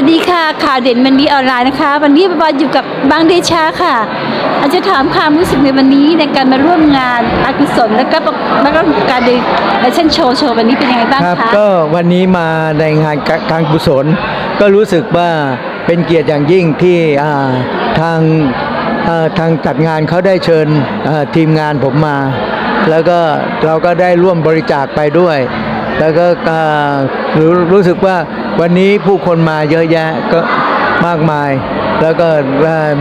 วัสดีค่ะข่าวเด่นวันนี้ออนไลน์นะคะ วันนี้บอลอยู่กับบางเดชาค่ะ อาจจะถามความรู้สึกในวันนี้ในการมาร่วมงานอากุศลแล้วก็แล้วก็การเดินแฟชั่นโชว์โชว์วันนี้เป็นยังไงบ้างครับคะก็วันนี้มาในงานกการกุศล ก็รู้สึกว่าเป็นเกียรติอย่างยิ่งที่ทางทางจัดงานเขาได้เชิญทีมงานผมมา แล้วก็เราก็ได้ร่วมบริจาคไปด้วย แล้วก็รู้รู้สึกว่า วันนี้ผู้คนมาเยอะแยะก็มากมาย แล้วก็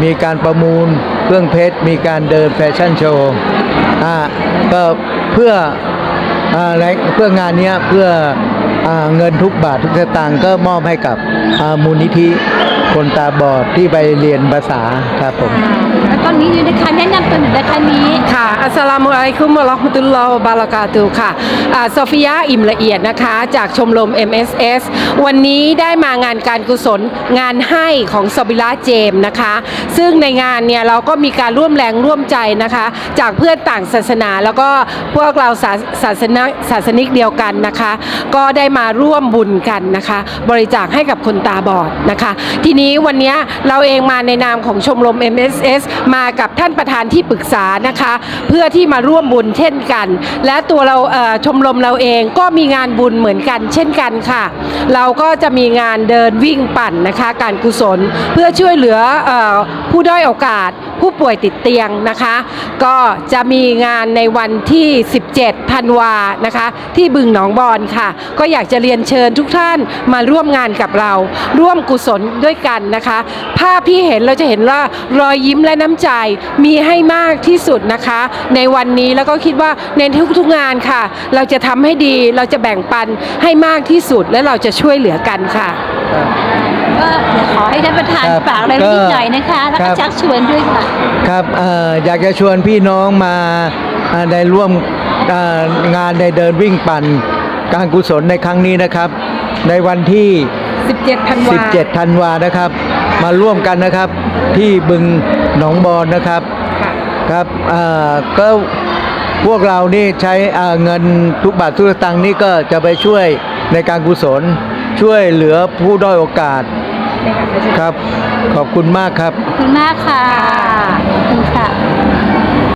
มีการประมูลเครื่องเพชร มีการเดินแฟชั่นโชว์อ่าก็เพื่ออะไรเพื่องานนี้เพื่ออเงินทุกบาททุกสตางค์ก็มอบให้กับมูลนิธิ คนตาบอดที่ไปเรียนภาษาครับผม แล้วตอนนี้อยู่นะคะแนะนำตัวหน่อยนะคะนี้ค่ะ อัสสลามุอะลัยกุมวะเราะห์มะตุลลอฮ์วะบารากาตุฮ์ค่ะอ่าโซฟิยาอิ่มละเอียดนะคะ จากชมรม MSS วันนี้ได้มางานการกุศลงานให้ของซอบิลาเจมส์นะคะ ซึ่งในงานเนี่ยเราก็มีการร่วมแรงร่วมใจนะคะ จากเพื่อนต่างศาสนาแล้วก็พวกเราศาศาสนาศาสนิกเดียวกันนะคะ ก็ได้มาร่วมบุญกันนะคะ บริจาคให้กับคนตาบอดนะคะทีนี้วันนี้เราเองมาในนามของชมรม MSS มากับท่านประธานที่ปรึกษานะคะ เพื่อที่มาร่วมบุญเช่นกัน และตัวเราเชมรมเราเองก็มีงานบุญเหมือนกันเช่นกันค่ะ เราก็จะมีงานเดินวิ่งปั่นนะคะ การกุศลเพื่อช่วยเหลือออผู้ด้อยโอกาสผู้ป่วยติดเตียงนะคะ ก็จะมีงานในวันที่ 17 ธันวานะคะ ที่บึงหนองบอนค่ะ ก็อยากจะเรียนเชิญทุกท่านมาร่วมงานกับเรา ร่วมกุศลด้วยกันนะคะ ภาพที่เห็นเราจะเห็นว่ารอยยิ้มและน้ำใจมีให้มากที่สุดนะคะ ในวันนี้แล้วก็คิดว่าในทุกๆงานค่ะ เราจะทำให้ดีเราจะแบ่งปันให้มากที่สุดและเราจะช่วยเหลือกันค่ะ ก็เดี๋ยวขอให้ท่านประธานครับฝากอะไรไว้นิดหน่อยนะคะ แล้วคก็รับชักชวนด้วยค่ะ ครับเอ่ออยากจะชวนพี่น้องมาอ่าได้ร่วมอ่างานในเดินวิ่งปั่น การกุศลในครั้งนี้นะครับ ในวันที่ 17ธันวา17ธันวานะครับ มาร่วมกันนะครับ ที่บึงหนองบอนนะครับค่ะครับเอ่อก็พวกเรานี่ใช้เอ่อเงินทุกบาททุกสตางค์นี่ก็จะไปช่วยในการกุศล ช่วยเหลือผู้ด้อยโอกาสครับ ขอบคุณมากครับ ขอบคุณมากค่ะขอบคุณค่ะ